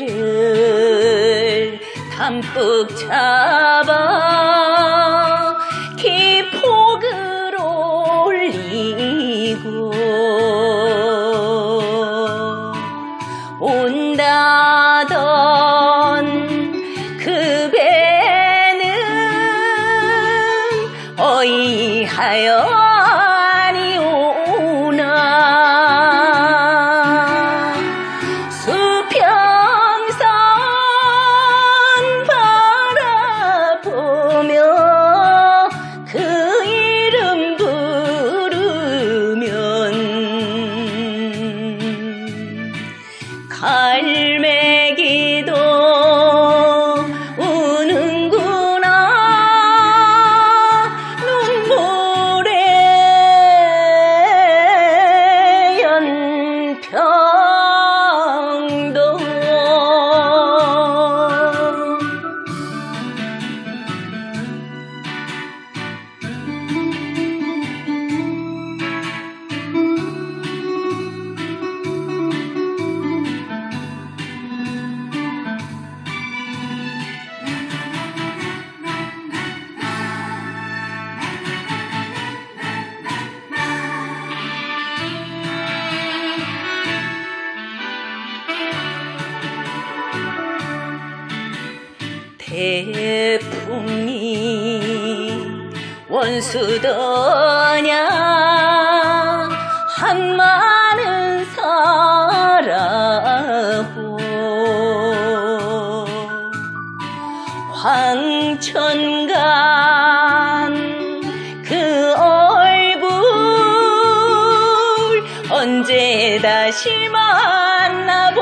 고기를 담뿍 잡아 기폭을 올리고 온다던 그 배는 어이하여 寒日。 태풍이 원수더냐? 한마는 사라고 황천간 그 얼굴 언제 다시 만나보리